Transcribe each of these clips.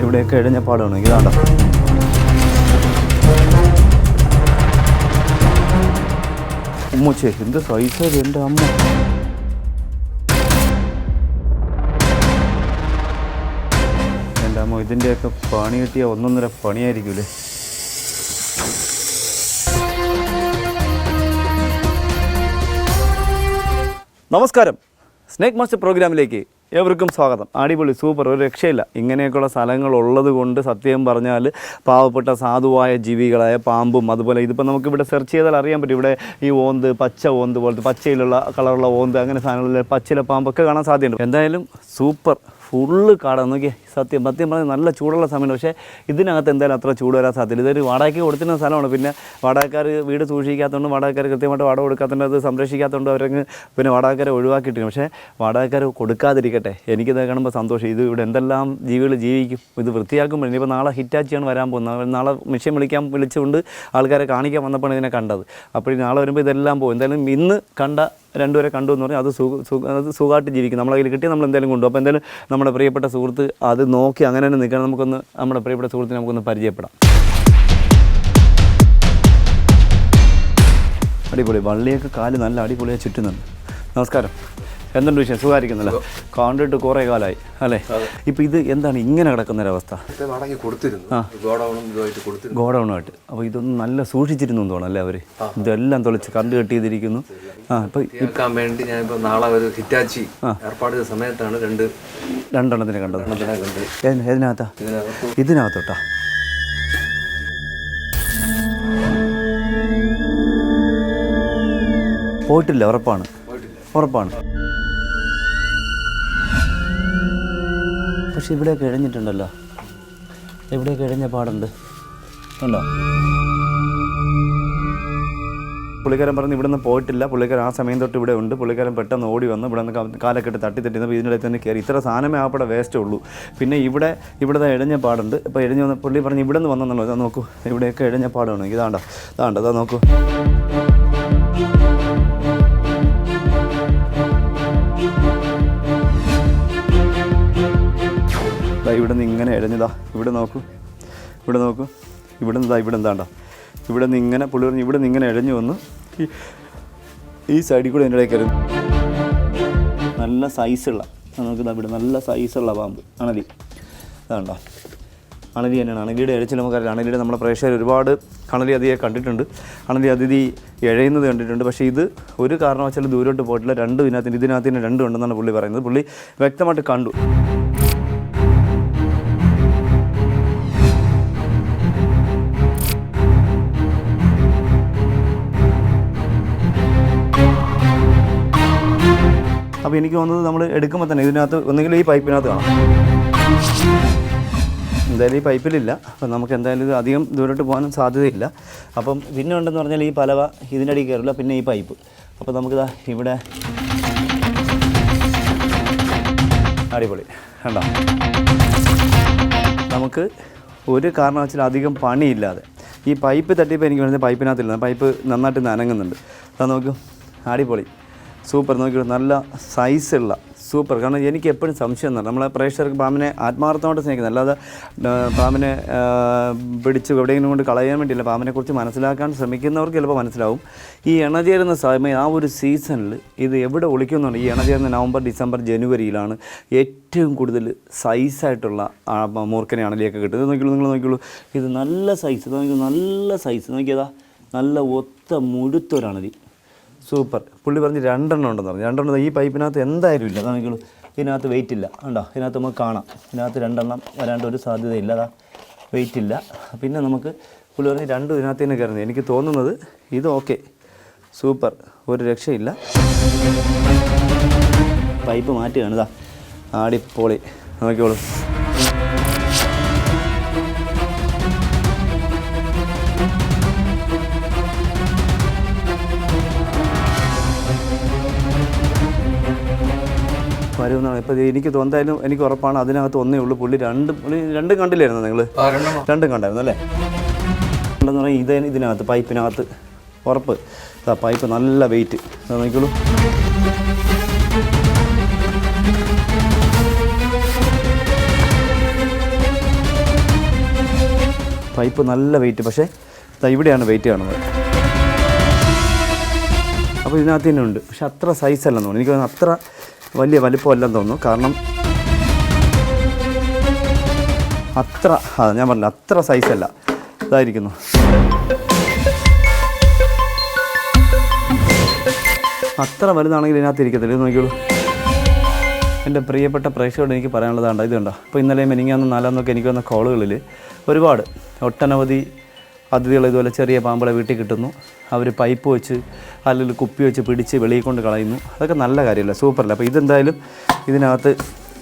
ഇവിടെയൊക്കെ ഇഴഞ്ഞ പാടാണ്. ഇതാണ്ടോ? ഉമ്മച്ചേ എന്ത് സൈസ് എന്റെ അമ്മ? എന്റെ അമ്മ ഇതിന്റെയൊക്കെ പണി കിട്ടിയ ഒന്നൊന്നര പണിയായിരിക്കൂലേ? നമസ്കാരം. സ്നേക് മാസ്റ്റർ പ്രോഗ്രാമിലേക്ക് ഏവർക്കും സ്വാഗതം. അടിപൊളി സൂപ്പർ ഒരു രക്ഷയില്ല. ഇങ്ങനെയൊക്കെയുള്ള സ്ഥലങ്ങൾ ഉള്ളത് കൊണ്ട് സത്യം പറഞ്ഞാൽ പാവപ്പെട്ട സാധുവായ ജീവികളായ പാമ്പും അതുപോലെ ഇതിപ്പോൾ നമുക്കിവിടെ സെർച്ച് ചെയ്താൽ അറിയാൻ പറ്റും. ഇവിടെ ഈ ഓന്ത് പച്ച ഓന്ത് പോലത്തെ പച്ചയിലുള്ള കളറുള്ള ഓന്ത് അങ്ങനെ സാധനങ്ങളിൽ പച്ചില പാമ്പൊക്കെ കാണാൻ സാധ്യതയുണ്ട്. എന്തായാലും സൂപ്പർ. ഫുള്ള് കാടാണ് നോക്കി സത്യം സത്യം പറഞ്ഞാൽ നല്ല ചൂടുള്ള സമയമാണ് പക്ഷേ ഇതിനകത്ത് എന്തായാലും അത്ര ചൂട് വരാൻ സാധ്യത ഇതൊരു വാടകയ്ക്ക് കൊടുത്തിരുന്ന സ്ഥലമാണ്. പിന്നെ വാടകക്കാർ വീട് സൂക്ഷിക്കാത്തതുകൊണ്ട് വാടകക്കാർ കൃത്യമായിട്ട് വാടക കൊടുക്കാത്തതുകൊണ്ട് അത് സംരക്ഷിക്കാത്തതുകൊണ്ട് അവരങ്ങ് പിന്നെ വാടകക്കാരെ ഒഴിവാക്കിയിട്ടുണ്ട് പക്ഷേ വാടകക്കാർ കൊടുക്കാതിരിക്കട്ടെ. എനിക്കിത് കാണുമ്പോൾ സന്തോഷം. ഇത് ഇവിടെ എന്തെല്ലാം ജീവികൾ ജീവിക്കും. ഇത് വൃത്തിയാക്കുമ്പോൾ ഇനിയിപ്പോൾ നാളെ ഹിറ്റാച്ചിയാണ് വരാൻ പോകുന്നത്. നാളെ മിഷൻ വിളിക്കാൻ വിളിച്ചുകൊണ്ട് ആൾക്കാരെ കാണിക്കാൻ വന്നപ്പോൾ ഇതിനെ കണ്ടത്. അപ്പോൾ നാളെ വരുമ്പോൾ ഇതെല്ലാം പോകും. എന്തായാലും ഇന്ന് കണ്ട രണ്ടുപേരെ കണ്ടു എന്ന് പറഞ്ഞാൽ അത് സുഖ അത് സുഖമായിട്ട് ജീവിക്കും. നമ്മളതിൽ കിട്ടി നമ്മൾ എന്തായാലും കൊണ്ടുപോകും. അപ്പോൾ എന്തായാലും നമ്മുടെ പ്രിയപ്പെട്ട സുഹൃത്ത് അത് നോക്കി അങ്ങനെ തന്നെ നിൽക്കണം. നമുക്കൊന്ന് നമ്മുടെ പ്രിയപ്പെട്ട സുഹൃത്തിനെ നമുക്കൊന്ന് പരിചയപ്പെടാം. അടിപൊളി. വള്ളിയൊക്കെ കാൽ നല്ല അടിപൊളിയായി ചുറ്റുന്നുണ്ട്. നമസ്കാരം. എന്തുണ്ട് വിഷയം സുഖമായിരിക്കുന്നല്ലോ? കണ്ടിട്ട് കുറേ കാലമായി അല്ലേ? ഇപ്പം ഇത് എന്താണ് ഇങ്ങനെ കിടക്കുന്ന ഒരവസ്ഥ? ഇത് വാടകയ്ക്ക് കൊടുത്തിരുന്നു. ഗോഡൗണും ഇതുമായിട്ട് കൊടുത്തിരുന്നു. ഗോഡൗണായിട്ട് അപ്പോൾ ഇതൊന്നും നല്ല സൂക്ഷിച്ചിരുന്നു തോന്നുന്നു അല്ലേ അവർ ഇതെല്ലാം തുളച്ച് കണ്ട് കെട്ടിയതിരിക്കുന്നു ആ ഇപ്പോൾ കേൾക്കാൻ വേണ്ടി ഞാനിപ്പോൾ നാളെ ഒരു ഹിറ്റാച്ചി ഏർപ്പാട് ചെയ്ത സമയത്താണ് രണ്ട് രണ്ടെണ്ണത്തിനെ കണ്ടത്. ഏതിനകത്താ? ഇതിനകത്ത് ഇതിനകത്തോട്ടാ? പോയിട്ടില്ല ഉറപ്പാണ്. ഉറപ്പാണ്. പക്ഷെ ഇവിടെയൊക്കെ ഇഴഞ്ഞിട്ടുണ്ടല്ലോ ഇവിടെയൊക്കെ ഇഴഞ്ഞ പാടുണ്ട്. ഉണ്ടോ? പുള്ളിക്കാരൻ പറഞ്ഞ് ഇവിടെ നിന്ന് പോയിട്ടില്ല. പുള്ളിക്കാരൻ ആ സമയം തൊട്ട് ഇവിടെ ഉണ്ട്. പുള്ളിക്കാരൻ പെട്ടെന്ന് ഓടി വന്ന് ഇവിടെ നിന്ന് കാലൊക്കെ ഇട്ട് തട്ടി തട്ടിന്നപ്പോൾ ഇതിനിടയിൽ തന്നെ കയറി. ഇത്ര സാധനമേ ആപ്പടെ വേസ്റ്റേ ഉള്ളൂ. പിന്നെ ഇവിടെ ഇവിടെ ഇഴഞ്ഞ പാടുണ്ട്. ഇപ്പോൾ ഇഴഞ്ഞ് വന്ന് പുള്ളി പറഞ്ഞ് ഇവിടെ നിന്ന് വന്നെന്നുള്ളൂ. ഇതാ നോക്കൂ. ഇവിടെയൊക്കെ ഇഴഞ്ഞ പാടാണ്. ഇതാണ്ടോ ഇതാണ്ടോ ഇതാ നോക്കൂ. ഇവിടെ നിന്ന് ഇങ്ങനെ ഇഴഞ്ഞതാ ഇവിടെ നോക്കൂ. ഇവിടെ നോക്കൂ. ഇവിടെ നിന്ന് ഇവിടെ എന്താണ്ടോ ഇവിടെ നിന്ന് ഇങ്ങനെ പുള്ളി പറഞ്ഞ് ഇവിടെ നിന്ന് ഇങ്ങനെ ഇഴഞ്ഞു വന്ന് ഈ സൈഡിൽ കൂടെ എന്റെ ഇടയിൽ കയറി നല്ല സൈസുള്ള നമുക്ക് ഇവിടെ നല്ല സൈസുള്ള പാമ്പ് അണലി. അതാണ്ടോ അണലി തന്നെയാണ്. അണലിയുടെ ഇഴച്ചിൽ നമുക്കറിയാം. അണലിയുടെ നമ്മുടെ പ്രേക്ഷകർ ഒരുപാട് അണലി അതിയെ കണ്ടിട്ടുണ്ട്. അണലി അതിഥി ഇഴയുന്നത് കണ്ടിട്ടുണ്ട്. പക്ഷേ ഇത് ഒരു കാരണവശാലും ദൂരോട്ട് പോയിട്ടില്ല. രണ്ട് ഇതിനകത്തിന് ഇതിനകത്തിന് രണ്ടും ഉണ്ടെന്നാണ് പുള്ളി പറയുന്നത്. പുള്ളി വ്യക്തമായിട്ട് കണ്ടു. അപ്പോൾ എനിക്ക് തോന്നുന്നത് നമ്മൾ എടുക്കുമ്പോൾ തന്നെ ഇതിനകത്ത് ഒന്നുകിൽ ഈ പൈപ്പിനകത്ത് കാണാം. എന്തായാലും ഈ പൈപ്പിലില്ല. അപ്പം നമുക്ക് എന്തായാലും ഇത് അധികം ദൂരോട്ട് പോകാനും സാധ്യതയില്ല. അപ്പം പിന്നെ ഉണ്ടെന്ന് പറഞ്ഞാൽ ഈ പലവ ഇതിന്റെ അടിയിൽ കയറില്ല പിന്നെ ഈ പൈപ്പ്. അപ്പോൾ നമുക്കിതാ ഇവിടെ അടിപൊളി. കണ്ടോ? നമുക്ക് ഒരു കാരണവശാലും അധികം പണിയില്ലാതെ ഈ പൈപ്പ് തട്ടിയപ്പോൾ എനിക്ക് വേണ്ടത് പൈപ്പിനകത്തില്ല. പൈപ്പ് നന്നായിട്ട് നനങ്ങുന്നുണ്ട്. അത് നമുക്ക് അടിപൊളി. സൂപ്പർ നോക്കി നല്ല സൈസുള്ള സൂപ്പർ. കാരണം എനിക്ക് എപ്പോഴും സംശയം എന്നാണ്. നമ്മളെ പ്രേക്ഷകർക്ക് പാമ്പിനെ ആത്മാർത്ഥമായിട്ട് സ്നേഹിക്കുന്നത്. അല്ലാതെ പാമ്പിനെ പിടിച്ച് എവിടെയെങ്കിലും കൊണ്ട് കളയാൻ വേണ്ടിയില്ല പാമ്പിനെക്കുറിച്ച് മനസ്സിലാക്കാൻ ശ്രമിക്കുന്നവർക്ക് ചിലപ്പോൾ മനസ്സിലാവും. ഈ ഇണചേരുന്ന സമയം ആ ഒരു സീസണിൽ ഇത് എവിടെ ഒളിക്കുന്നുണ്ട് ഈ ഇണചേരുന്ന നവംബർ ഡിസംബർ ജനുവരിയിലാണ് ഏറ്റവും കൂടുതൽ സൈസായിട്ടുള്ള മൂർക്കനെ അണലിയൊക്കെ കിട്ടുന്നത്. നോക്കിയുള്ളൂ നിങ്ങൾ നോക്കിയുള്ളൂ ഇത് നല്ല സൈസ് നോക്കിയുള്ളൂ നല്ല സൈസ് നോക്കിയതാ നല്ല ഒത്ത മുഴുത്തൊരണലി സൂപ്പർ. പുള്ളി പറഞ്ഞ് രണ്ടെണ്ണം ഉണ്ടെന്ന് പറഞ്ഞു. രണ്ടെണ്ണം ഈ പൈപ്പിനകത്ത് എന്തായാലും ഇല്ല. നമുക്ക് ഇതിനകത്ത് വെയിറ്റ് ഇല്ല. ഉണ്ടോ ഇതിനകത്ത് നമുക്ക് കാണാം. ഇതിനകത്ത് രണ്ടെണ്ണം വരാണ്ട് ഒരു സാധ്യതയില്ല. അതാ വെയിറ്റ് ഇല്ല. പിന്നെ നമുക്ക് പുള്ളി പറഞ്ഞ് രണ്ടും ഇതിനകത്ത് തന്നെ കയറുന്നത് എനിക്ക് തോന്നുന്നത് ഇത് ഓക്കെ സൂപ്പർ. ഒരു രക്ഷയില്ല. പൈപ്പ് മാറ്റുകയാണ്. ഇതാ. ആടിപ്പൊളി നോക്കിയോളൂ വരുമെന്നാണ് ഇപ്പം എനിക്ക് തോന്നായാലും എനിക്ക് ഉറപ്പാണ് അതിനകത്ത് ഒന്നേ ഉള്ളൂ. പുള്ളി രണ്ട് പുള്ളി രണ്ടും കണ്ടില്ലായിരുന്നു നിങ്ങൾ രണ്ടും കണ്ടായിരുന്നു അല്ലേ? ഉണ്ടെന്ന് പറഞ്ഞാൽ ഇത് ഇതിനകത്ത് പൈപ്പിനകത്ത്. ഉറപ്പ്. ആ പൈപ്പ് നല്ല വെയിറ്റ്. നോക്കിക്കോളൂ. പൈപ്പ് നല്ല വെയിറ്റ്. പക്ഷേ ഇവിടെയാണ് വെയിറ്റ് കാണുന്നത്. അപ്പോൾ ഇതിനകത്ത് തന്നെ ഉണ്ട്. പക്ഷെ അത്ര സൈസ് അല്ലെന്ന് തോന്നുന്നു. എനിക്ക് തോന്നുന്നു അത്ര വലിയ വലിപ്പമല്ലെന്ന് തോന്നുന്നു. കാരണം അത്ര ഞാൻ പറഞ്ഞില്ല അത്ര സൈസല്ല. ഇതായിരിക്കുന്നു. അത്ര വലുതാണെങ്കിൽ ഇതിനകത്ത് ഇരിക്കത്തില്ല. ഇത് നോക്കിയോളൂ എന്റെ പ്രിയപ്പെട്ട പ്രേക്ഷകരോട് എനിക്ക് പറയാനുള്ളതാണ് ഇതുണ്ടോ അപ്പോൾ ഇന്നലെ മെനിങ്ങാന്ന് നാലാന്നൊക്കെ എനിക്ക് വന്ന കോളുകളിൽ ഒരുപാട് ഒട്ടനവധി അതിഥികൾ ഇതുപോലെ ചെറിയ പാമ്പുകളെ വീട്ടിൽ കിട്ടുന്നു. അവർ പൈപ്പ് വെച്ച് അല്ലെങ്കിൽ കുപ്പി വെച്ച് പിടിച്ച് വെളിയിൽ കൊണ്ട് കളയുന്നു. അതൊക്കെ നല്ല കാര്യമല്ല? സൂപ്പറല്ല അപ്പോൾ ഇതെന്തായാലും ഇതിനകത്ത്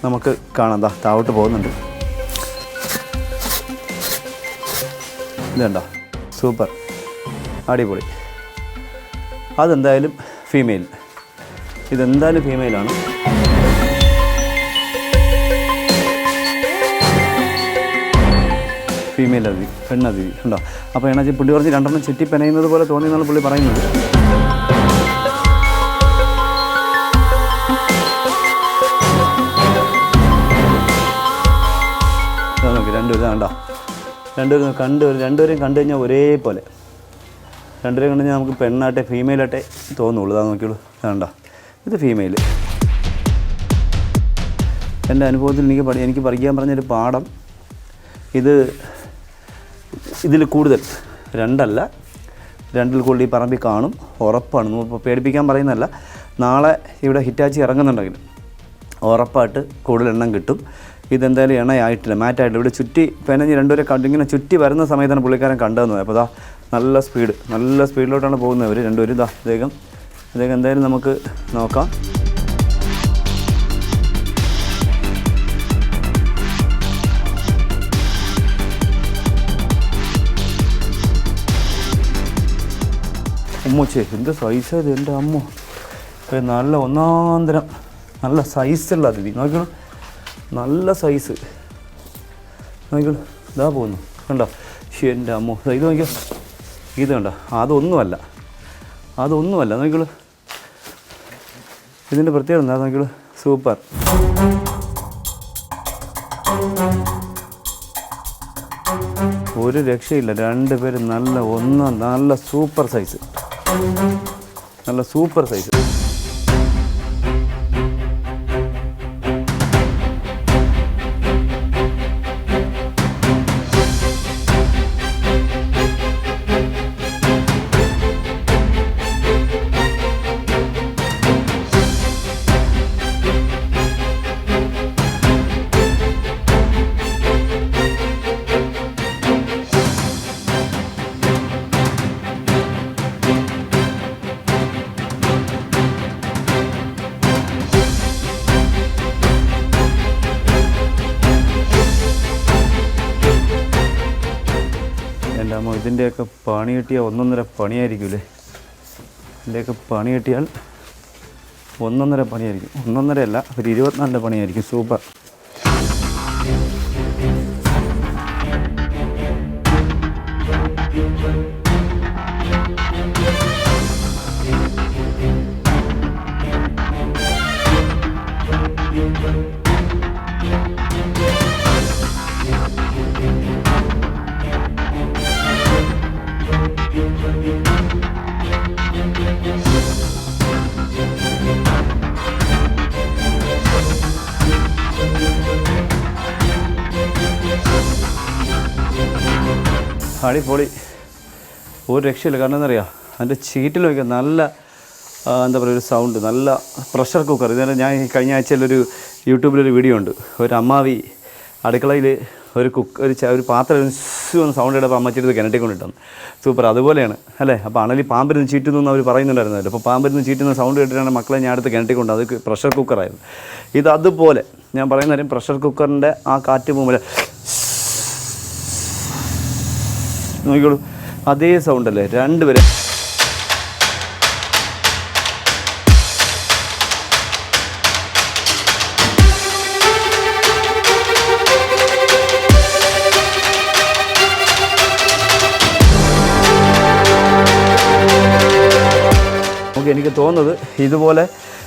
നമുക്ക് കാണാം. ദാ താവോട്ട് പോകുന്നുണ്ട്. ഇതുണ്ടോ? സൂപ്പർ അടിപൊളി. അതെന്തായാലും ഫീമെയിൽ ഇതെന്തായാലും ഫീമെയിലാണ് ഫീമെയിൽ അതിഥി പെണ്ണതിഥി ഉണ്ടോ അപ്പോൾ എണച്ച് പുള്ളി പറഞ്ഞ് രണ്ടെണ്ണം ചുറ്റി പെനയുന്നത് പോലെ തോന്നി എന്നാണ് പുള്ളി പറയുന്നത്. നോക്കി രണ്ടുപേരും കണ്ടോ? രണ്ടുപേരും കണ്ട് രണ്ടുപേരും കണ്ടു കഴിഞ്ഞാൽ ഒരേപോലെ. രണ്ടുപേരും കണ്ടു കഴിഞ്ഞാൽ നമുക്ക് പെണ്ണാട്ടെ ഫീമെയിലാട്ടെ തോന്നുള്ളൂ. അതാ നോക്കിയുള്ളൂ വേണ്ട ഇത് ഫീമെയിൽ എന്റെ അനുഭവത്തിൽ എനിക്ക് പഠി എനിക്ക് പഠിക്കാൻ പറഞ്ഞൊരു പാഠം. ഇത് ഇതിൽ കൂടുതൽ. രണ്ടല്ല. രണ്ടിൽ കൂടുതൽ ഈ പറമ്പിൽ കാണും. ഉറപ്പാണ്. നമ്മൾ പേടിപ്പിക്കാൻ പറയുന്നതല്ല. നാളെ ഇവിടെ ഹിറ്റാച്ചി ഇറങ്ങുന്നുണ്ടെങ്കിൽ ഉറപ്പായിട്ട് കൂടുതൽ എണ്ണം കിട്ടും. ഇതെന്തായാലും എണ്ണയായിട്ടില്ല മാറ്റായിട്ടില്ല. ഇവിടെ ചുറ്റി പെനഞ്ഞ് രണ്ടുപേരെ കണ്ട് ഇങ്ങനെ ചുറ്റി വരുന്ന സമയത്താണ് പുള്ളിക്കാരൻ കണ്ടതെന്ന് അപ്പോൾ ഇതാ നല്ല സ്പീഡ്. നല്ല സ്പീഡിലോട്ടാണ് പോകുന്നത് അവർ രണ്ടുപേരും. ഇതാ അദ്ദേഹം അദ്ദേഹം എന്തായാലും നമുക്ക് നോക്കാം. അമ്മൂച്ചേ എന്ത് സൈസ് ഇത് എന്റെ അമ്മ. നല്ല ഒന്നാന്തരം നല്ല സൈസുള്ള അതിഥി. നോക്കണം നല്ല സൈസ് നോക്കണം ഇതാ പോകുന്നു. കണ്ടോ? ശരി എന്റെ അമ്മ. ഇത് നോക്കിയോ ഇത് കണ്ടോ? അതൊന്നുമല്ല. അതൊന്നുമല്ല. നോക്കിയോളൂ ഇതിന്റെ പ്രത്യേകത എന്താ? നോക്കിയോളൂ സൂപ്പർ. ഒരു രക്ഷയില്ല. രണ്ട് പേര് നല്ല ഒന്ന് നല്ല സൂപ്പർ സൈസ് നല്ല സൂപ്പർ സൈസ്. പണി കിട്ടിയാൽ ഒന്നൊന്നര പണിയായിരിക്കൂലേ? ഇതിന്റെയൊക്കെ പണി കിട്ടിയാൽ ഒന്നൊന്നര പണിയായിരിക്കും. ഒന്നൊന്നര അല്ല ഒരു ഇരുപത്തിനാലിന്റെ പണിയായിരിക്കും. സൂപ്പർ. അടിപൊളി. ഒരു രക്ഷയില്ല. കാരണം എന്താ പറയുക അതിന്റെ ചീറ്റിൽ വയ്ക്കുക നല്ല എന്താ പറയുക ഒരു സൗണ്ട് നല്ല പ്രഷർ കുക്കർ ഇതിന് ഞാൻ കഴിഞ്ഞ ആഴ്ചയിലൊരു യൂട്യൂബിലൊരു വീഡിയോ ഉണ്ട്. ഒരു അമ്മാവി അടുക്കളയിൽ ഒരു കുക്ക് ഒരു ഒരു പാത്രം ഒന്ന് സൗണ്ട് ഇടപ്പോൾ അമ്മച്ചിട്ട് കിണറ്റി കൊണ്ടിട്ടാണ് സൂപ്പർ അതുപോലെയാണ്. അല്ലേ? അപ്പോൾ അണലി പാമ്പിരുന്ന് ചീറ്റുന്നു അവർ പറയുന്നുണ്ടായിരുന്നു അപ്പോൾ പാമ്പിരുന്ന് ചീറ്റുന്ന സൗണ്ട് കേട്ടിട്ടാണ് മക്കളെ ഞാൻ അടുത്ത് കിണറ്റി കൊണ്ട് അത് പ്രഷർ കുക്കറായിരുന്നു ഇത് അതുപോലെ ഞാൻ പറയുന്ന കാര്യം പ്രഷർ കുക്കറിന്റെ ആ കാറ്റ് പോകുമ്പോൾ നോക്കിക്കോളൂ. അതേ സൗണ്ട് അല്ലേ? രണ്ടുപേരെ. നമുക്ക് എനിക്ക് തോന്നുന്നത് ഇതുപോലെ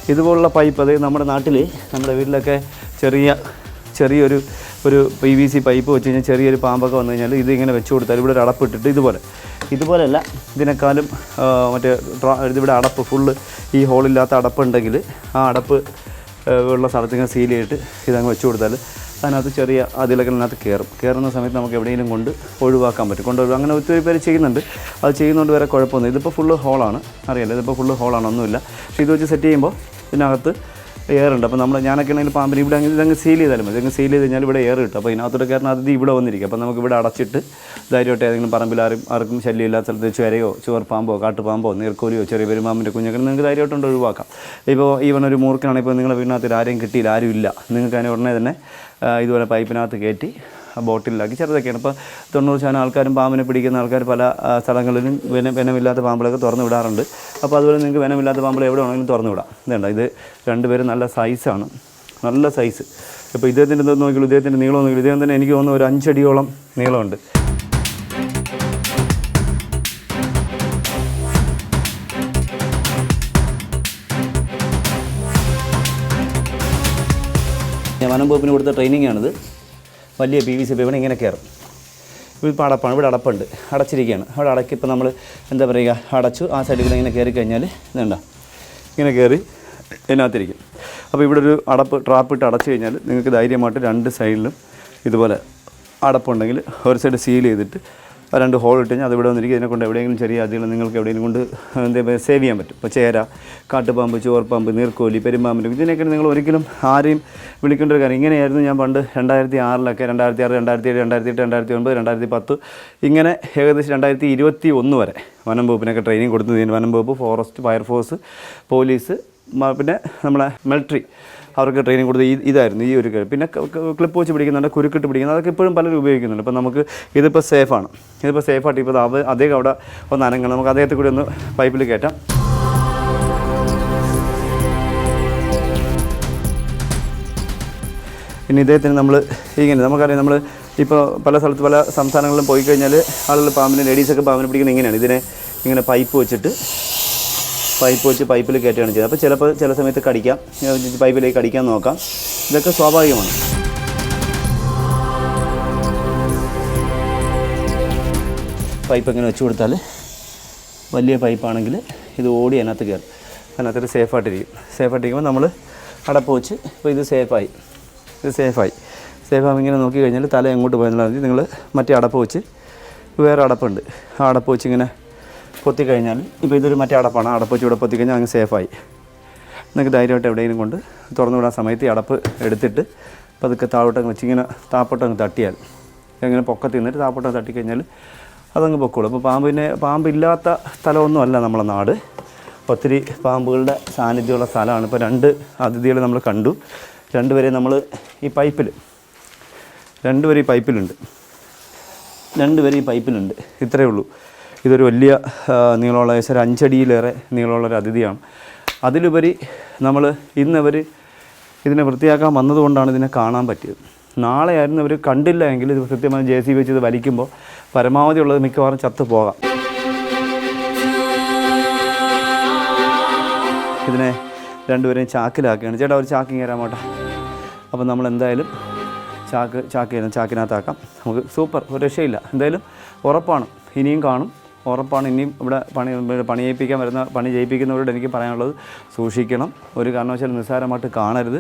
ഇതുപോലുള്ള പൈപ്പ് അത് നമ്മുടെ നാട്ടിൽ നമ്മുടെ വീട്ടിലൊക്കെ ചെറിയ ചെറിയൊരു ഒരു പി വി സി പൈപ്പ് വെച്ച് കഴിഞ്ഞാൽ ചെറിയൊരു പാമ്പൊക്കെ വന്നു കഴിഞ്ഞാൽ ഇതിങ്ങനെ വെച്ച് കൊടുത്താൽ ഇവിടെ ഒരു അടപ്പിട്ടിട്ട് ഇതുപോലെ. ഇതുപോലെയല്ല ഇതിനേക്കാളും മറ്റേ ഇതിവിടെ അടപ്പ് ഫുള്ള് ഈ ഹോളില്ലാത്ത അടപ്പുണ്ടെങ്കിൽ ആ അടപ്പ് ഉള്ള സ്ഥലത്ത് ഇങ്ങനെ സീൽ ചെയ്തിട്ട് ഇതങ്ങ് വെച്ച് കൊടുത്താൽ അതിനകത്ത് ചെറിയ അതിലൊക്കെ അതിനകത്ത് കയറും. കയറുന്ന സമയത്ത് നമുക്ക് എവിടെയെങ്കിലും കൊണ്ട് ഒഴിവാക്കാൻ പറ്റും. കൊണ്ടുവരും അങ്ങനെ ഒത്തിരി പേര് ചെയ്യുന്നുണ്ട്. അത് ചെയ്യുന്നതുകൊണ്ട് വേറെ കുഴപ്പമൊന്നും ഇതിപ്പോൾ ഫുള്ള് ഹോളാണ് അറിയാലോ ഇതിപ്പോൾ ഫുള്ള് ഹോളാണ് ഒന്നുമില്ല. പക്ഷേ ഇത് വെച്ച് സെറ്റ് ചെയ്യുമ്പോൾ ഇതിനകത്ത് എയർ അപ്പോൾ നമ്മൾ ഞാനൊക്കെ ആണെങ്കിൽ പാമ്പിന് ഇവിടെ അങ്ങനെ ഇതങ്ങ് സീൽ ചെയ്താലും മതി. ഇതങ്ങ് സീൽ ചെയ്ത് കഴിഞ്ഞാൽ ഇവിടെ എയർ കിട്ടും. അപ്പോൾ ഇതിനകത്തോടെ കയറുന്ന അതിഥി ഇവിടെ വന്നിരിക്കും. അപ്പോൾ നമുക്ക് ഇവിടെ അടച്ചിട്ട് ധൈര്യമായിട്ട് ഏതെങ്കിലും പറമ്പിൽ ആരും ആർക്കും ശല്യമില്ലാത്ത സ്ഥലത്ത് ചുരയോ ചുവർപ്പാമ്പോ കാട്ടുപാമ്പോ നീർക്കോലിയോ ചെറിയ പെരുമാമ്പിന്റെ കുഞ്ഞൊക്കെ നിങ്ങൾക്ക് ധൈര്യമായിട്ടുണ്ട് ഒഴിവാക്കാം. ഇപ്പോൾ ഈവൻ ഒരു മൂർഖനാണ് ഇപ്പോൾ നിങ്ങളുടെ വീടിനകത്ത് ആരെയും കിട്ടിയില്ല ആരും ഇല്ല നിങ്ങൾക്ക് അതിന് ഉടനെ തന്നെ ഇതുപോലെ പൈപ്പിനകത്ത് കയറ്റി ബോട്ടിലാക്കി ചെറുതൊക്കെയാണ്. ഇപ്പോൾ തൊണ്ണൂറ് ശതമാനം ആൾക്കാരും പാമ്പിനെ പിടിക്കുന്ന ആൾക്കാർ പല സ്ഥലങ്ങളിലും വെന വെനമില്ലാത്ത പാമ്പുകളൊക്കെ തുറന്നു വിടാറുണ്ട്. അപ്പോൾ അതുപോലെ നിങ്ങൾക്ക് വെനമില്ലാത്ത പാമ്പുകൾ എവിടെ വേണമെങ്കിലും തുറന്നു വിടാം. ഇതേണ്ട. ഇത് രണ്ടുപേരും നല്ല സൈസാണ് നല്ല സൈസ് ഇപ്പോൾ ഇദ്ദേഹത്തിന്റെ എന്തെന്ന് നോക്കിയുള്ളൂ ഇദ്ദേഹത്തിന്റെ നീളം നോക്കിയുള്ളൂ ഇദ്ദേഹം തന്നെ എനിക്ക് തോന്നുന്നു ഒരു അഞ്ചടിയോളം നീളമുണ്ട്. വനം വകുപ്പിന് കൊടുത്ത ട്രെയിനിങ് ആണിത്. വലിയ പി വി സി വിപണി ഇങ്ങനെ കയറും. ഇപ്പോൾ അടപ്പാണ് ഇവിടെ അടപ്പുണ്ട്. അടച്ചിരിക്കുകയാണ്. അവിടെ അടക്കി ഇപ്പോൾ നമ്മൾ എന്താ പറയുക അടച്ചു ആ സൈഡിൽ ഇങ്ങനെ കയറി കഴിഞ്ഞാൽ ഇതുണ്ട ഇങ്ങനെ കയറി ഇതിനകത്തിരിക്കും. അപ്പോൾ ഇവിടെ ഒരു അടപ്പ് ട്രാപ്പ് ഇട്ട് അടച്ചു കഴിഞ്ഞാൽ നിങ്ങൾക്ക് ധൈര്യമായിട്ട് രണ്ട് സൈഡിലും ഇതുപോലെ അടപ്പുണ്ടെങ്കിൽ ഒരു സൈഡ് സീൽ ചെയ്തിട്ട് രണ്ട് ഹോൾ ഇട്ട് കഴിഞ്ഞാൽ അത് ഇവിടെ വന്നിരിക്കും. ഇതിനെ കൊണ്ട് എവിടെയെങ്കിലും ചെറിയ അതികൾ നിങ്ങൾക്ക് എവിടെയെങ്കിലും കൊണ്ട് എന്താ സേവ് ചെയ്യാൻ പറ്റും. ഇപ്പോൾ ചേര കാട്ടുപാമ്പ് ചോർപ്പാമ്പ് നീർക്കോലി പെരുമ്പാമ്പ് ഇതിനൊക്കെ നിങ്ങൾ ഒരിക്കലും ആരെയും വിളിക്കേണ്ട ഒരു കാര്യം. ഇങ്ങനെയായിരുന്നു ഞാൻ പണ്ട് രണ്ടായിരത്തി ആറിലൊക്കെ രണ്ടായിരത്തി ആറ് രണ്ടായിരത്തി ഏഴ് രണ്ടായിരത്തി എട്ട് രണ്ടായിരത്തി ഒൻപത് രണ്ടായിരത്തി പത്ത് ഇങ്ങനെ ഏകദേശം രണ്ടായിരത്തി ഇരുപത്തി ഒന്ന് വരെ വനം വകുപ്പിനൊക്കെ ട്രെയിനിങ് കൊടുത്തതിന് വനം വകുപ്പ് ഫോറസ്റ്റ് ഫയർഫോഴ്സ് പോലീസ് പിന്നെ നമ്മളെ മിലിറ്ററി അവർക്ക് ട്രെയിനിങ് കൊടുത്ത് ഈ ഇതായിരുന്നു ഈ ഒരു പിന്നെ ക്ലിപ്പ് വെച്ച് പിടിക്കുന്നുണ്ട് കുരുക്കിട്ട് പിടിക്കുന്നത് അതൊക്കെ ഇപ്പോഴും പലരും ഉപയോഗിക്കുന്നുണ്ട്. അപ്പോൾ നമുക്ക് ഇതിപ്പോൾ സേഫാണ് ഇതിപ്പോൾ സേഫായിട്ട് ഇപ്പോൾ അദ്ദേഹം അവിടെ ഒന്ന് അനങ്ങണം. നമുക്ക് അദ്ദേഹത്തെ കൂടി ഒന്ന് പൈപ്പിൽ കയറ്റാം പിന്നെ ഇദ്ദേഹത്തിന് നമ്മൾ ഇങ്ങനെ നമുക്കറിയാം നമ്മൾ ഇപ്പോൾ പല സ്ഥലത്ത് പല സംസ്ഥാനങ്ങളിലും പോയി കഴിഞ്ഞാൽ ആളുകൾ പാമ്പിനെ ലേഡീസൊക്കെ പാമ്പിനെ പിടിക്കുന്നത് ഇങ്ങനെയാണ്. ഇതിനെ ഇങ്ങനെ പൈപ്പ് വെച്ചിട്ട് പൈപ്പ് വെച്ച് പൈപ്പിൽ കയറ്റുകയാണ് ചെയ്യുന്നത് അപ്പോൾ ചിലപ്പോൾ ചില സമയത്ത് കടിക്കാം. പൈപ്പിലേക്ക് കടിക്കാൻ നോക്കാം. ഇതൊക്കെ സ്വാഭാവികമാണ്. പൈപ്പ് ഇങ്ങനെ വെച്ച് കൊടുത്താൽ വലിയ പൈപ്പാണെങ്കിൽ ഇത് ഓടി അതിനകത്ത് കയറും. അതിനകത്തൊരു സേഫായിട്ടിരിക്കും. സേഫായിട്ടിരിക്കുമ്പോൾ നമ്മൾ അടപ്പ് വെച്ച് ഇപ്പോൾ ഇത് സേഫായി. ഇത് സേഫായി. സേഫാകുമ്പോൾ ഇങ്ങനെ നോക്കി കഴിഞ്ഞാൽ തല എങ്ങോട്ട് പോയെന്നാൽ മതി നിങ്ങൾ മറ്റേ അടപ്പ് വെച്ച് വേറെ അടപ്പുണ്ട്. ആ അടപ്പ് വെച്ച് ഇങ്ങനെ പൊത്തി കഴിഞ്ഞാൽ ഇപ്പോൾ ഇതൊരു മറ്റേ അടപ്പാണ്. അടപ്പ് വെച്ച് ഇവിടെ പൊത്തി കഴിഞ്ഞാൽ അങ്ങ് സേഫായി നിങ്ങൾക്ക് ധൈര്യമായിട്ട് എവിടെയെങ്കിലും കൊണ്ട് തുറന്നു വിടാൻ സമയത്ത് ഈ അടപ്പ് എടുത്തിട്ട് പതുക്കെ താഴോട്ടങ്ങ് വെച്ച് ഇങ്ങനെ താപ്പോട്ടങ്ങ് തട്ടിയാൽ. ഇങ്ങനെ പൊക്കത്തിൽ നിന്നിട്ട് തട്ടി കഴിഞ്ഞാൽ അതങ്ങ് പൊക്കോളൂ. അപ്പോൾ പാമ്പിനെ പാമ്പില്ലാത്ത സ്ഥലമൊന്നും അല്ല നമ്മളെ നാട്. ഒത്തിരി പാമ്പുകളുടെ സാന്നിധ്യമുള്ള സ്ഥലമാണ്. ഇപ്പോൾ രണ്ട് അതിഥികൾ നമ്മൾ കണ്ടു. രണ്ടുപേരെ നമ്മൾ ഈ പൈപ്പിൽ രണ്ടുപേരും ഈ പൈപ്പിലുണ്ട്. രണ്ടുപേരും ഈ പൈപ്പിലുണ്ട്. ഇത്രയേ ഉള്ളൂ. ഇതൊരു വലിയ നീളമുള്ള ഏകദേശം ഒരു അഞ്ചടിയിലേറെ നീളമുള്ള ഒരു അതിഥിയാണ്. അതിലുപരി നമ്മൾ ഇന്നവർ ഇതിനെ വൃത്തിയാക്കാൻ വന്നതുകൊണ്ടാണ് ഇതിനെ കാണാൻ പറ്റിയത്. നാളെ ആയിരുന്നു ഇവർ കണ്ടില്ല എങ്കിൽ ഇത് കൃത്യമായി ജെ സി വെച്ച് ഇത് വലിക്കുമ്പോൾ പരമാവധി ഉള്ളത് മിക്കവാറും ചത്തു പോകാം. ഇതിനെ രണ്ടുപേരെയും ചാക്കിലാക്കുകയാണ്. ചേട്ടാ ഒരു ചാക്കിങ് തരാൻ പോട്ടെ അപ്പം നമ്മൾ എന്തായാലും ചാക്ക് ചാക്ക് ചാക്കിനകത്താക്കാം. നമുക്ക് സൂപ്പർ ഒരു രക്ഷയില്ല. എന്തായാലും ഉറപ്പാണ്. ഇനിയും കാണും. ഉറപ്പാണ് ഇനിയും ഇവിടെ പണി പണി ചെയ്യിപ്പിക്കാൻ വരുന്ന പണി ചെയ്യിപ്പിക്കുന്നവരോട് എനിക്ക് പറയാനുള്ളത് സൂക്ഷിക്കണം. ഒരു കാരണവശാലും നിസ്സാരമായിട്ട് കാണരുത്.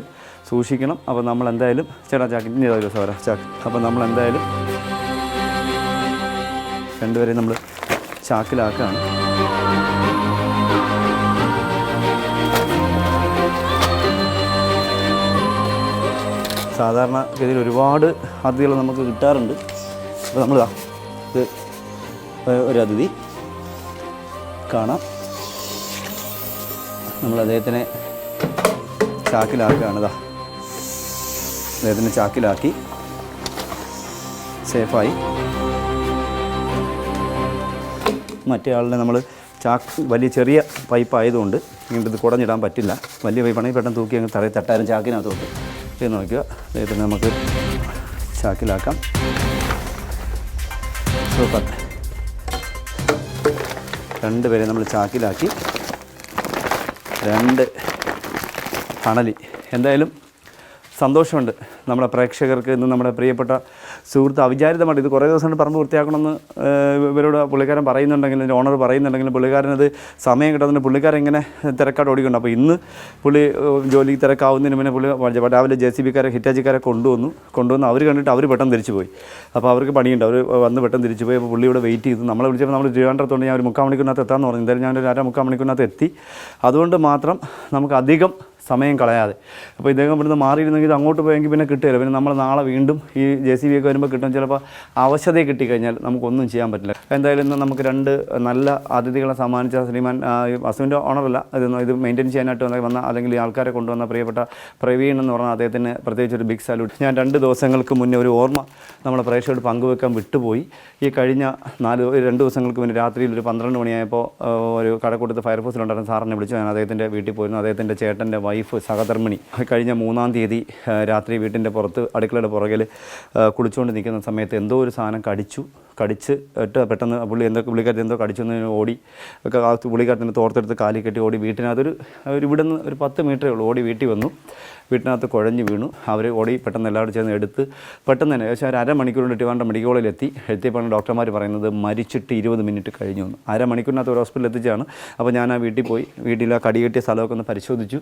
സൂക്ഷിക്കണം. അപ്പോൾ നമ്മൾ എന്തായാലും ചേട്ടാ ചാക്കി ഇനി ഏതാ ദിവസം വരാം? ചാക്ക്. അപ്പോൾ നമ്മൾ എന്തായാലും രണ്ടുപേരെയും നമ്മൾ ചാക്കിലാക്കുകയാണ് സാധാരണ ഗതിയിൽ ഒരുപാട് അതിഥികൾ നമുക്ക് കിട്ടാറുണ്ട്. അപ്പോൾ നമ്മളിതാ ഇത് ഒരു അതിഥി കാണാം. നമ്മൾ അദ്ദേഹത്തിനെ ചാക്കിലാക്കുകയാണ് ഇതാ അദ്ദേഹത്തിനെ ചാക്കിലാക്കി സേഫായി. മറ്റേ ആളിനെ നമ്മൾ ചാക്ക് വലിയ ചെറിയ പൈപ്പ് ആയതുകൊണ്ട് ഇങ്ങോട്ട് ഇത് കുടഞ്ഞിടാൻ പറ്റില്ല. വലിയ പൈപ്പാണെങ്കിൽ പെട്ടെന്ന് തൂക്കി അങ്ങ് തറയിൽ തട്ടാനും ചാക്കിനകത്തോട്ട്. നോക്കുക അദ്ദേഹത്തിന് നമുക്ക് ചാക്കിലാക്കാം. രണ്ട് പേരെ നമ്മൾ ചാക്കിലാക്കി. രണ്ട് തണലി. എന്തായാലും സന്തോഷമുണ്ട്. നമ്മുടെ പ്രേക്ഷകർക്ക് ഇന്ന് നമ്മുടെ പ്രിയപ്പെട്ട സുഹൃത്ത് അവിചാരിതമായിട്ട് ഇത് കുറേ ദിവസം പറമ്പ് വൃത്തിയാക്കണമെന്ന് ഇവരോട് പുള്ളിക്കാരൻ പറയുന്നുണ്ടെങ്കിലും ഇതിന്റെ ഓണർ പറയുന്നുണ്ടെങ്കിൽ പുള്ളിക്കാരനത് സമയം കിട്ടാത്തതിന് പുള്ളിക്കാരൻ ഇങ്ങനെ തിരക്കാട് ഓടിക്കുന്നു അപ്പോൾ ഇന്ന് പുള്ളി ജോലി തിരക്കാവുന്നതിന് മുന്നേ പുള്ളി രാവിലെ ജെ സി ബിക്കാരെ ഹിറ്റാച്ചിക്കാരെ കൊണ്ടുവന്നു. കൊണ്ടുവന്ന് അവർ കണ്ടിട്ട് അവർ പെട്ടെന്ന് തിരിച്ചു പോയി. അപ്പോൾ അവർക്ക് പണിയുണ്ട്. അവർ വന്ന് പെട്ടെന്ന് തിരിച്ചു പോയി. അപ്പോൾ പുള്ളി ഇവിടെ വെയിറ്റ് ചെയ്തു. നമ്മളെ വിളിച്ചപ്പോൾ നമ്മൾ തിരുവനന്തപുരത്തോണ്ട്. ഞാൻ ഒരു മുക്കാൽ മണിക്കൂറിനകത്ത് എത്താമെന്ന് പറഞ്ഞു. എന്തായാലും ഞാൻ ഒരു അര മുക്കാൽ മണിക്കൂറിനകത്ത് എത്തി. അതുകൊണ്ട് മാത്രം നമുക്ക് അധികം സമയം കളയാതെ. അപ്പോൾ ഇദ്ദേഹം ഇവിടുന്ന് മാറിയിരുന്നെങ്കിൽ അങ്ങോട്ട് പോയെങ്കിൽ പിന്നെ കിട്ടുകയില്ല പിന്നെ നമ്മൾ നാളെ വീണ്ടും ഈ ജെ സി ബി ഒക്കെ വരുമ്പോൾ കിട്ടും. ചിലപ്പോൾ അവശതയെ കിട്ടിക്കഴിഞ്ഞാൽ നമുക്കൊന്നും ചെയ്യാൻ പറ്റില്ല. എന്തായാലും ഇന്ന് നമുക്ക് രണ്ട് നല്ല അതിഥികളെ സമ്മാനിച്ച ശ്രീമാൻ അസുവിന്റെ ഓണറല്ല. ഇത് ഇത് മെയിന്റെയിൻ ചെയ്യാനായിട്ട് വന്ന അല്ലെങ്കിൽ ഈ ആൾക്കാരെ കൊണ്ടുവന്ന പ്രിയപ്പെട്ട പ്രവീൺ എന്ന് പറഞ്ഞ അദ്ദേഹത്തിന് പ്രത്യേകിച്ച് ഒരു ബിഗ് സാല്യൂട്ട് ഞാൻ രണ്ട് ദിവസങ്ങൾക്ക് മുന്നേ ഒരു ഓർമ്മ നമ്മുടെ പ്രേക്ഷകരോട് പങ്കുവെക്കാൻ വിട്ടുപോയി. ഈ കഴിഞ്ഞ നാല് രണ്ട് ദിവസങ്ങൾക്ക് മുന്നേ രാത്രിയിൽ ഒരു പന്ത്രണ്ട് മണിയായപ്പോൾ ഒരു കടക്കൂട്ടത്ത് ഫയർഫോഴ്സിലുണ്ടായിരുന്ന സാറിനെ വിളിച്ചു ഞാൻ അദ്ദേഹത്തിന്റെ വീട്ടിൽ പോയിരുന്നു. അദ്ദേഹത്തിന്റെ ചേട്ടന്റെ വൈഫ് സഹധർമ്മിണി. കഴിഞ്ഞ മൂന്നാം തീയതി രാത്രി രാത്രി വീട്ടിന്റെ പുറത്ത് അടുക്കളയുടെ പുറകിൽ കുളിച്ചുകൊണ്ട് നിൽക്കുന്ന സമയത്ത് എന്തോ ഒരു സാധനം കടിച്ചു കടിച്ച് ഇട്ട് പെട്ടെന്ന് പുള്ളി എന്തോ പുള്ളിക്കാരത്തി എന്തോ കടിച്ചെന്ന് ഓടി ഒക്കെ പുള്ളിക്കാരത്തിന്റെ തോർത്തെടുത്ത് കാലി കെട്ടി ഓടി വീട്ടിനകത്തൊരു ഒരു ഇവിടെ നിന്ന് ഒരു പത്ത് മീറ്ററേ ഉള്ളൂ. ഓടി വീട്ടിൽ വന്നു. വീട്ടിനകത്ത് കുഴഞ്ഞ് വീണു. അവർ ഓടി പെട്ടെന്ന് എല്ലാവരും ചേർന്ന് എടുത്ത് പെട്ടെന്ന് തന്നെ ഏകദേശം ഒരു അരമണിക്കൂറിന്റെ ടിവാണ്ട മെഡിക്കൽ കോളേജിൽ എത്തി എത്തിയപ്പോഴാണ് ഡോക്ടർമാർ പറയുന്നത് മരിച്ചിട്ട് ഇരുപത് മിനിറ്റ് കഴിഞ്ഞു എന്ന്. അരമണിക്കൂറിനകത്ത് ഒരു ഹോസ്പിറ്റലിൽ എത്തിച്ചാണ് അപ്പോൾ ഞാൻ ആ വീട്ടിൽ പോയി. വീട്ടിൽ ആ കടി കെട്ടിയ സ്ഥലമൊക്കെ ഒന്ന് പരിശോധിച്ചു.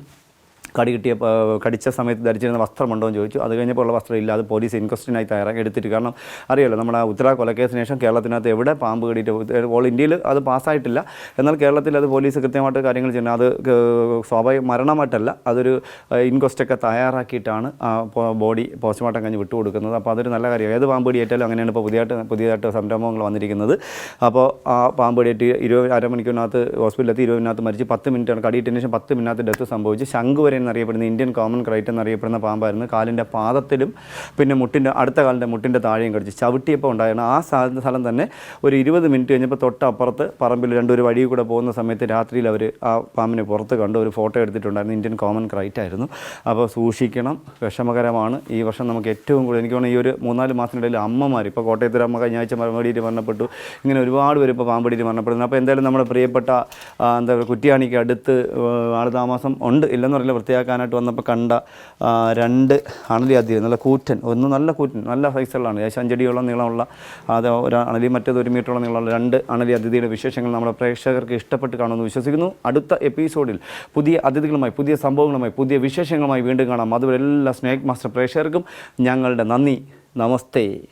കടി കിട്ടിയ കടിച്ച സമയത്ത് ധരിച്ചിരുന്ന വസ്ത്രമുണ്ടോ എന്ന് ചോദിച്ചു. അത് കഴിഞ്ഞപ്പോൾ ഉള്ള വസ്ത്രം ഇല്ല. അത് പോലീസ് ഇൻക്വസ്റ്റിനായി തയ്യാറാക്കി എടുത്തിട്ട്. കാരണം അറിയാലോ നമ്മുടെ ഉത്തര കൊലക്കേസിന് ശേഷം കേരളത്തിനകത്ത് എവിടെ പാമ്പ് കടിയിട്ട് ഓൾ ഇന്ത്യയിൽ അത് പാസ്സായിട്ടില്ല. എന്നാൽ കേരളത്തിൽ അത് പോലീസ് കൃത്യമായിട്ട് കാര്യങ്ങൾ ചെയ്യുന്നത് അത് സ്വാഭാവിക മരണമായിട്ടല്ല. അതൊരു ഇൻക്വസ്റ്റൊക്കെ തയ്യാറാക്കിയിട്ടാണ് ബോഡി പോസ്റ്റ്മോർട്ടം കഴിഞ്ഞ് വിട്ടുകൊടുക്കുന്നത്. അപ്പോൾ അതൊരു നല്ല കാര്യം. ഏത് പാമ്പ് കടിയേറ്റാലും അങ്ങനെയാണ് ഇപ്പോൾ പുതിയതായിട്ട് പുതിയതായിട്ട് സംരംഭങ്ങൾ വന്നിരിക്കുന്നത്. അപ്പോൾ ആ പാമ്പ് കടിയേറ്റ് ഇരുപത് അരമണിക്കൂറിനകത്ത് ഹോസ്പിറ്റലിലെത്തി ഇരുപതിനകത്ത് മരിച്ച് പത്ത് മിനിറ്റാണ് കടിയിട്ടതിന് ശേഷം പത്ത് മിനിറ്റിനകത്ത് ഡെത്ത് സംഭവിച്ച് ശംഖുവരെ എന്നറിയപ്പെടുന്ന ഇന്ത്യൻ കോമൺ ക്രൈറ്റ് എന്നറിയപ്പെടുന്ന പാമ്പായിരുന്നു. കാലിന്റെ പാദത്തിലും പിന്നെ മുട്ടിന്റെ അടുത്ത കാലിന്റെ മുട്ടിന്റെ താഴെയും കടിച്ച് ചവിട്ടിയപ്പോൾ ഉണ്ടായിരുന്നു ആ സ്ഥലം തന്നെ ഒരു ഇരുപത് മിനിറ്റ് കഴിഞ്ഞപ്പോൾ തൊട്ടപ്പുറത്ത് പറമ്പിൽ രണ്ടൊരു വഴി കൂടെ പോകുന്ന സമയത്ത് രാത്രിയിൽ അവർ ആ പാമ്പിനെ പുറത്ത് കണ്ട് ഒരു ഫോട്ടോ എടുത്തിട്ടുണ്ടായിരുന്നു. ഇന്ത്യൻ കോമൺ ക്രൈറ്റ് ആയിരുന്നു. അപ്പോൾ സൂക്ഷിക്കണം. വിഷമകരമാണ്. ഈ വർഷം നമുക്ക് ഏറ്റവും കൂടുതൽ എനിക്ക് തോന്നുന്നു ഈ ഒരു മൂന്നാൽ മാസത്തിനിടയിൽ അമ്മമാർ ഇപ്പോൾ കോട്ടയത്തിൽ അമ്മ കഴിഞ്ഞ ആഴ്ച പാമ്പടിയിട്ട് മരണപ്പെട്ടു. ഇങ്ങനെ ഒരുപാട് പേര് ഇപ്പോൾ പാമ്പടിയിട്ട് മരണപ്പെടുന്നു. അപ്പോൾ എന്തായാലും നമ്മുടെ പ്രിയപ്പെട്ട എന്താ പറയുക കുറ്റിയാണിക്ക് അടുത്ത് ആൾ താമസം ഉണ്ട്. ഇല്ലെന്ന് പറയില്ല വൃത്തിയാക്കാനായിട്ട് വന്നപ്പോൾ കണ്ട രണ്ട് അണലി അതിഥി നല്ല കൂറ്റൻ ഒന്ന് നല്ല കൂറ്റൻ നല്ല സൈസുകളാണ് ഏകദേശം അഞ്ചടിയോളം നീളമുള്ള അത് ഒരു അണലി മറ്റേത് ഒരു മീറ്ററോളം നീളമുള്ള രണ്ട് അണലി അതിഥിയുടെ വിശേഷങ്ങൾ നമ്മുടെ പ്രേക്ഷകർക്ക് ഇഷ്ടപ്പെട്ട് കാണുമെന്ന് വിശ്വസിക്കുന്നു. അടുത്ത എപ്പിസോഡിൽ പുതിയ അതിഥികളുമായി പുതിയ സംഭവങ്ങളുമായി പുതിയ വിശേഷങ്ങളുമായി വീണ്ടും കാണാം. അതുവരെ എല്ലാ സ്നേക് മാസ്റ്റർ പ്രേക്ഷകർക്കും ഞങ്ങളുടെ നന്ദി. നമസ്തേ.